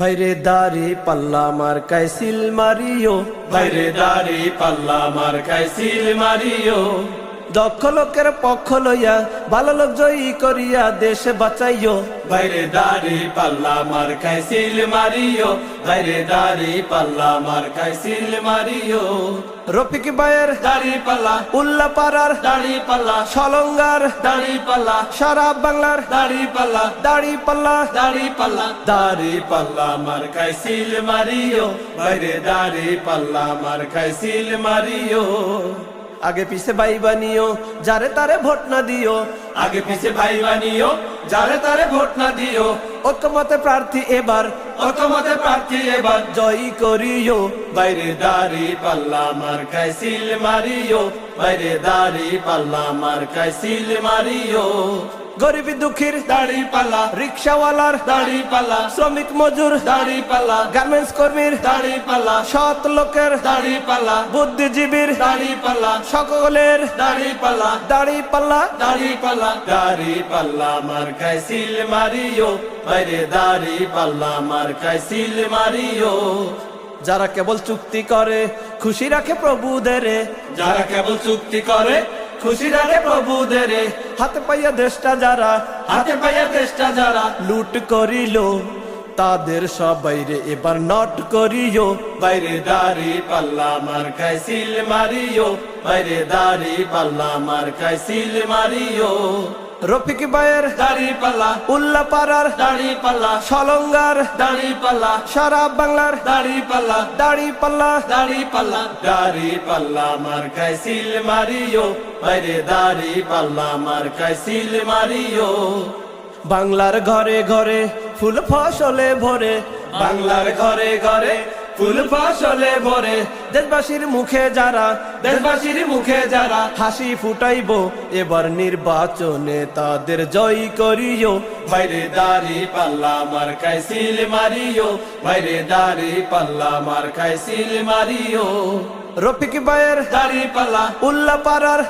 বাইরে দাড়ি পাল্লা মার কাইসিল মারিও। বাইরে দাড়ি পাল্লা মার কাইসিল মারিও। দক্ষ লোকের পক্ষ লইয়া ভালো লোক জয়ী করিয়া দেশ বাঁচাইও। বাইরে দাড়ি পাল্লা মার খাইছিল মারিও। বাইরে দাড়ি পাল্লা মার খাইছিল মারিও। রফিক ভাইয়ের দাড়ি পাল্লা উল্লা পাড়ার দাড়ি পাল্লা সলঙ্গার দাড়ি পাল্লা সারা বাংলার দাড়ি পাল্লা দাড়ি পাল্লা দাড়ি পাল্লা দাড়ি পাল্লা মার খাইছিল মারিও। বাইরে দাড়ি পাল্লা মার খাইছিল মারিও। আগে পিছে ভাই বানিও যারে তারে ভোট না দিও। আগে পিছে ভাই বানিও যারে তারে ভোট না দিও। ঐক্যমতে প্রার্থী এবার অতমতে প্রার্থী এবার। জয় করিও। বাইরে দাঁড়ি পাল্লা মার কাইসিল মারিও। বাইরে দাঁড়ি পাল্লা মার কাইসিল মারিও। গরিবী দুঃখীর দাড়ি পাল্লা রিক্সাওয়ালার দাড়ি পাল্লা শ্রমিক মজুর দাড়ি পাল্লা গার্মেন্টস কর্মীর দাড়ি পাল্লা সৎ লোকের দাড়ি পাল্লা বুদ্ধিজীবীর দাড়ি পাল্লা সকলের দাড়ি পাল্লা দাড়ি পাল্লা দাড়ি পাল্লা দাড়ি পাল্লা মার খাইছিল মারিও। বাইরে দাড়ি পাল্লা মার খাইছিল মারিও। যারা কেবল চুক্তি করে খুশি রাখে প্রভুদের। যারা কেবল চুক্তি করে খুশি রাখে প্রভুদের। হাতে পাইয়া দেশটা যারা হাতে পাইয়া দেশটা যারা। লুট করিল তাদের সবাইরে এবার নট করিও। বাইরে দাড়ি পাল্লা মার খাইছিল মারিও। বাইরে দাড়ি পাল্লা মার খাইছিল মারিও। রফিক ভাইয়ের দাড়ি পাল্লা উল্লা পাড়ার দাড়ি পাল্লা সলঙ্গার দাড়ি পাল্লা সারা বাংলার দাড়ি পাল্লা দাড়ি পাল্লা দাড়ি পাল্লা দাড়ি পাল্লা মার খাইছিল মারিও। বাইরে দাড়ি পাল্লা মার খাইছিল মারিও। বাংলার ঘরে ঘরে ফুল ফসলে ভরে। বাংলার ঘরে ঘরে ফুল ফসলে ভরে। দেশবাসীর মুখে যারা, দেশবাসীর মুখে যারা হাসি ফুটাইব, এবার নির্বাচনে তাদের জয় করিও। বাইরে দাড়ি পাল্লা মার খাইছিল মারিও। বাইরে দাড়ি পাল্লা মার খাইছিল মারিও। রফিক ভাইয়ের দাড়ি পাল্লা উল্লা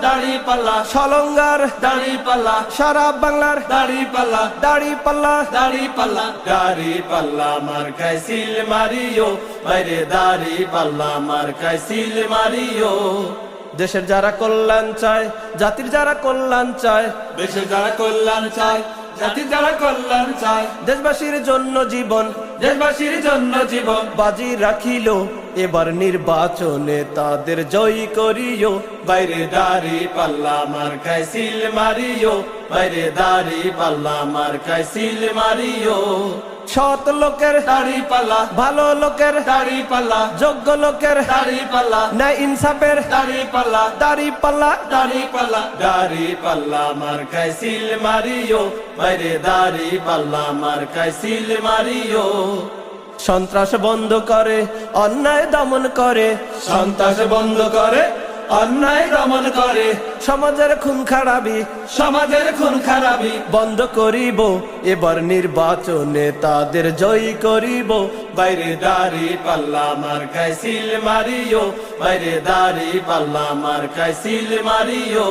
দাড়ি পাল্লা সলঙ্গার দাড়ি পাল্লা সারা বাংলার দাড়ি পাল্লা দাড়ি পাল্লা দাড়ি পাল্লা দাড়ি পাল্লা মার খাইছিল মারিও বাইরে দাড়ি পাল্লা মার খাইছিল মারিও। দেশের যারা কল্যাণ চায় জাতির যারা কল্যাণ চায় দেশের যারা কল্যাণ চায় জাতি যারা কল্যাণ চায় দেশবাসীর জন্য জীবন দেশবাসীর জন্য জীবন। বাজি রাখিল। এবার নির্বাচনে তাদের জয়ী করিও। বাইরে দাড়ি পাল্লা মার খাইছিল মারিও। বাইরে দাড়ি পাল্লা মার খাইছিল মারিও। সৎ লোকের দাড়ি পাল্লা, ভালো লোকের দাড়ি পাল্লা, যোগ্য লোকের দাড়ি পাল্লা না ইনসাফের দাড়ি পাল্লা দাড়ি পাল্লা দাড়ি পাল্লা দাড়ি পাল্লা মার খাইছিল মারিও। বাইরে দাড়ি পাল্লা মার খাইছিল মারিও। সন্ত্রাস বন্ধ করে অন্যায় দমন করে। সন্ত্রাস বন্ধ করে অন্যায় দমন করে। সমাজের খুন খারাপি সমাজের খুন খারাপি। বন্ধ করিব এবার নির্বাচনে তাদের জয়ী করিব। বাইরে দাড়ি পাল্লা মার খাইছিল মারিও বাইরে দাড়ি পাল্লা মার খাইছিল মারিও।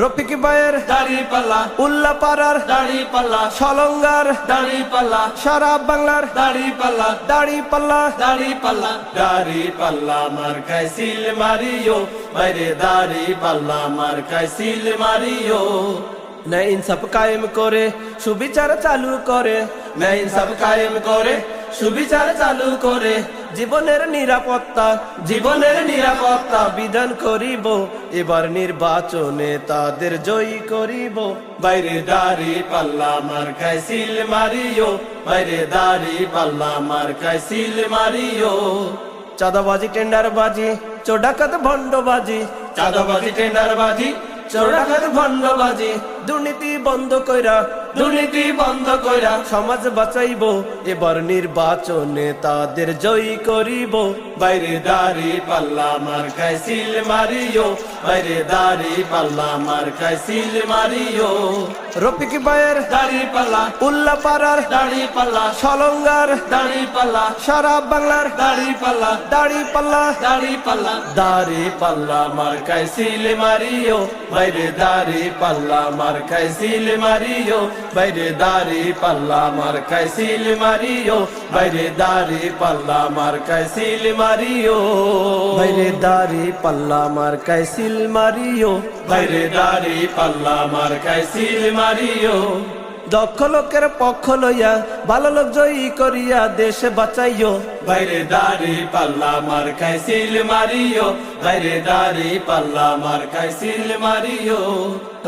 রফিক ভাইয়ের দাড়ি পাল্লা উল্লা পাড়ার দাড়ি পাল্লা সলঙ্গার দাড়ি পাল্লা সারা বাংলার দাড়ি পাল্লা দাড়ি পাল্লা। দাড়ি পাল্লা দাড়ি পাল্লা মার খাইছিল মারিও বাইরে দাড়ি পাল্লা মার খাইছিল মারিও। ন্যায় ইনসাফ কায়েম করে সুবিচার চালু করে ন্যায় সব কায়েম করে সুবিচার চালু করে। জীবনের নিরাপত্তা জীবনের নিরাপত্তা বিধান করিব। এবার নির্বাচনে তাদের জয়ী করিব। বাইরে দাড়ি পাল্লা, মার খাইছিল মারিও। বাইরে দাড়ি পাল্লা, মার খাইছিল মারিও। চাঁদাবাজি, টেন্ডারবাজি চোডাকাত ভণ্ডবাজি। চাঁদাবাজি, টেন্ডারবাজি চোরাঘাত ভণ্ডবাজি। দুর্নীতি বন্ধ কইরা দুর্নীতি বন্ধ কইরা সমাজ বাঁচাইব এবার নির্বাচনে তাদের জয়ী করিব। বাইরে দাড়ি পাল্লা মার খাই সিল মারিও। বাইরে দাড়ি পাল্লা মার খাই সিল মারিও। রফিক ভাইয়ের দাড়ি পাল্লা উল্লা পাড়ার দাড়ি পাল্লা সলঙ্গার দাড়ি পাল্লা সারা বাংলার দাড়ি পাল্লা দাড়ি পাল্লা দাড়ি পাল্লা দাড়ি পাল্লা মার খাই সিল মারিও। বাইরে দাড়ি পাল্লা মার খাই সিল মারিও। বাইরে দাড়ি পাল্লা মার খাই সিল মারিও। বাইরে দাড়ি পাল্লা মার খাই সিল মারিও বাইরে দাড়ি পাল্লা মার কাইসিল মারিও। বাইরে দাড়ি পাল্লা মার কাইসিল মারিও। দক্ষ লোকের পক্ষ লইয়া ভালো লোক জয়ী করিয়া দেশে বাঁচাইও। বাইরে দাড়ি পাল্লা মার খাই সিল মারিও। বাইরে দাড়ি পাল্লা মার খাই সিল মারিও।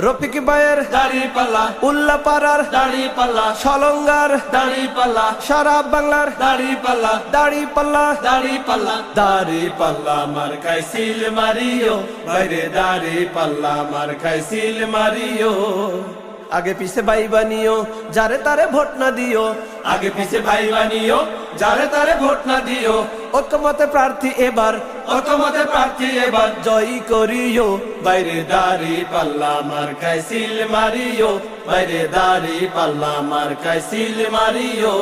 রফিক ভাইয়ের দাড়ি পাল্লা উল্লা পাড়ার দাড়ি পাল্লা সলঙ্গার দাড়ি পাল্লা সারা বাংলার দাড়ি পাল্লা দাড়ি পাল্লা দাড়ি পাল্লা দাড়ি পাল্লা মার খাই সিল মারিও। বাইরে দাড়ি পাল্লা মার খাই সিল মারিও। আগে পিছে ভাই বানিও যারে তারে ভোট না দিও। আগে পিছে ভাই বানিও যারে তারে ভোট না দিও। ঐক্যমতে প্রার্থী এবার অতমতে প্রার্থী এবার। জয় করিও। বাইরে দাঁড়ি পাল্লা মার কাইসিল মারিও। বাইরে দাঁড়ি পাল্লা মার কাইসিল মারিও।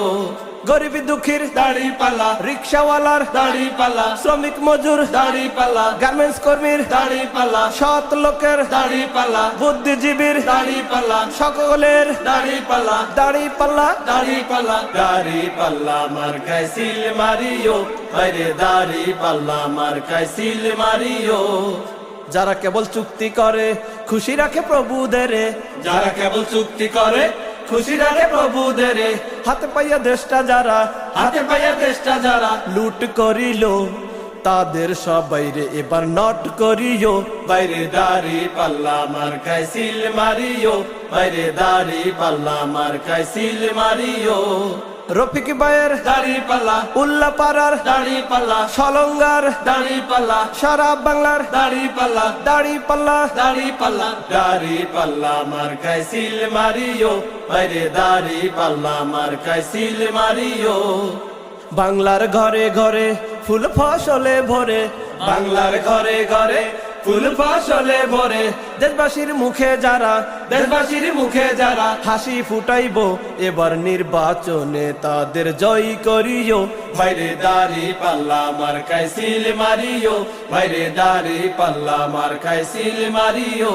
গরিবী দুঃখীর দাড়ি পাল্লা। রিক্সাওয়ালার দাড়ি পাল্লা। শ্রমিক মজুর দাড়ি পাল্লা। গার্মেন্টস কর্মীর দাড়ি পাল্লা। সৎ লোকের দাড়ি পাল্লা। বুদ্ধিজীবীর দাড়ি পাল্লা। সকলের দাড়ি পাল্লা। দাড়ি পাল্লা। দাড়ি পাল্লা। দাড়ি পাল্লা মার খাই সিল মারিও। বাইরে দাড়ি পাল্লা মার খাই সিল মারিও। যারা কেবল চুক্তি করে খুশি রাখে প্রভুদের। যারা কেবল চুক্তি করে খুশি রাখে প্রভুদের হাতে পাইয়া দেশটা যারা হাতে পাইয়া দেশটা যারা। লুট করিল তাদের সবাই রে এবার নট করিও। বাইরে দাড়ি পাল্লা মার খাই সিল মারিও। বাইরে দাড়ি পাল্লা মার খাই সিল মারিও। রফিক ভাইয়ের দাড়ি পাল্লা উল্লা পাড়ার দাড়ি পাল্লা সলঙ্গার দাড়ি পাল্লা সারা বাংলার দাড়ি পাল্লা দাড়ি পাল্লা দাড়ি পাল্লা দাড়ি পাল্লা মার খাই সিল মারিও বাইরে দাড়ি পাল্লা মার খাই সিল মারিও। বাংলার ঘরে ঘরে ফুল ফসলে ভরে বাংলার ঘরে ঘরে ফুল ফসলে ভরে দেশবাসীর মুখে যারা দেশবাসীর মুখে যারা হাসি ফুটাইব এবার নির্বাচনে তাদের জয়ী করিও। বাইরে দাড়ি পাল্লা মার খাই সিল মারিও। বাইরে দাড়ি পাল্লা মার খাই সিল মারিও।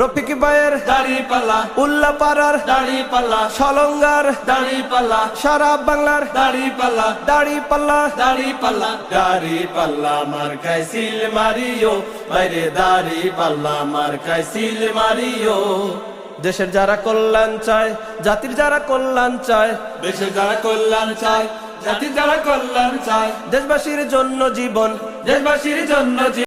রফিক ভাইয়ের দাড়ি পাল্লা উল্লা পাড়ার দাড়ি পাল্লা সলঙ্গার দাড়ি পাল্লা সারা বাংলার দাড়ি পাল্লা দাড়ি পাল্লা। দাড়ি পাল্লা দাড়ি পাল্লা মার খাই সিল মারিও। বাইরে দাড়ি পাল্লা মার খাই সিল মারিও। দেশের যারা কল্যাণ চায় জাতির যারা কল্যাণ চায় দেশের যারা কল্যাণ চায় জাতির যারা কল্যাণ চায় দেশবাসীর জন্য জীবন দেশবাসীর জন্য